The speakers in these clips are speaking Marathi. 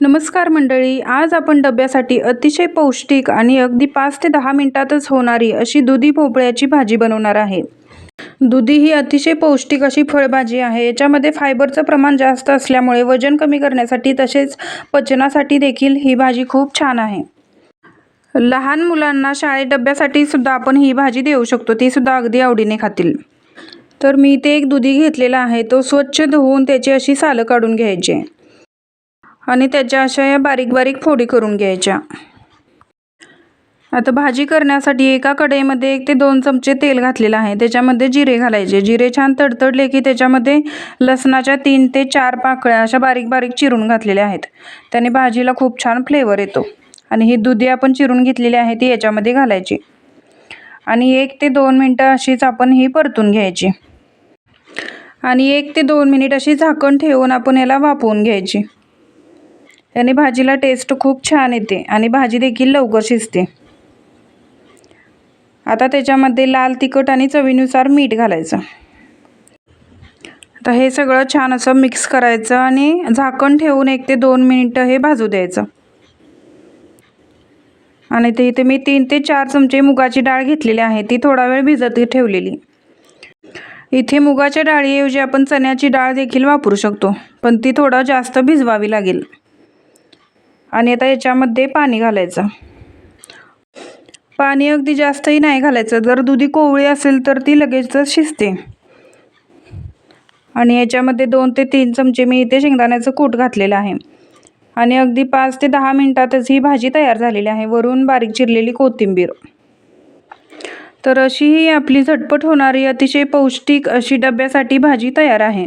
नमस्कार मंडळी आज आपण डब्यासाठी अतिशय पौष्टिक आणि अगदी पाच ते दहा मिनिटातच होणारी अशी दुधी भोपळ्याची भाजी बनवणार आहे. दुधी ही अतिशय पौष्टिक अशी फळभाजी आहे याच्यामध्ये फायबरचं प्रमाण जास्त असल्यामुळे वजन कमी करण्यासाठी तसेच पचनासाठी देखील ही भाजी खूप छान आहे. लहान मुलांना शाळेत डब्यासाठी सुद्धा आपण ही भाजी देऊ शकतो ती सुद्धा अगदी आवडीने खातील. तर मी इथे एक दुधी घेतलेला आहे तो स्वच्छ धुवून त्याची अशी सालं काढून घ्यायची आणि त्याच्या अशा या बारीक बारीक फोडी करून घ्यायच्या. आता भाजी करण्यासाठी एका कढईमध्ये एक ते दोन चमचे तेल घातलेलं आहे. त्याच्यामध्ये जिरे घालायचे. जिरे छान तडतडले की त्याच्यामध्ये लसणाच्या तीन ते चार पाकळ्या अशा बारीक बारीक चिरून घातलेल्या आहेत. त्याने भाजीला खूप छान फ्लेवर येतो. आणि ही दुधी आपण चिरून घेतलेली आहे ती याच्यामध्ये घालायची. आणि एक ते दोन मिनटं अशीच आपण ही परतून घ्यायची. आणि एक ते दोन मिनिट अशी झाकण ठेवून आपण याला वाफवून घ्यायची. याने भाजीला टेस्ट खूप छान येते आणि भाजी देखील लवकर शिजते. आता त्याच्यामध्ये लाल तिखट आणि चवीनुसार मीठ घालायचं. आता हे सगळं छान असं मिक्स करायचं आणि झाकण ठेवून एक ते दोन मिनिटं हे भाजू द्यायचं. आणि ते इथे मी तीन ते चार चमचे मुगाची डाळ घेतलेली आहे ती थोडा वेळ भिजत ठेवलेली. इथे मुगाच्या डाळीऐवजी आपण चण्याची डाळ देखील वापरू शकतो पण ती थोडं जास्त भिजवावी लागेल. आणि आता याच्यामध्ये पाणी घालायचं. पाणी अगदी जास्तही नाही घालायचं. जर दुधी कोवळी असेल तर ती लगेचच शिजते. आणि याच्यामध्ये दोन ते तीन चमचे मी इथे शेंगदाण्याचं कूट घातलेलं आहे. आणि अगदी पाच ते दहा मिनटातच ही भाजी तयार झालेली आहे. वरून बारीक चिरलेली कोथिंबीर. तर अशी ही आपली झटपट होणारी अतिशय पौष्टिक अशी डब्यासाठी भाजी तयार आहे.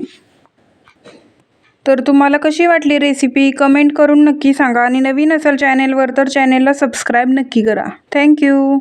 तर तुम्हाला कशी वाटली रेसिपी कमेंट करून नक्की सांगा आणि नवीन असेल चॅनेलवर तर चॅनेलला सबस्क्राईब नक्की करा. थँक्यू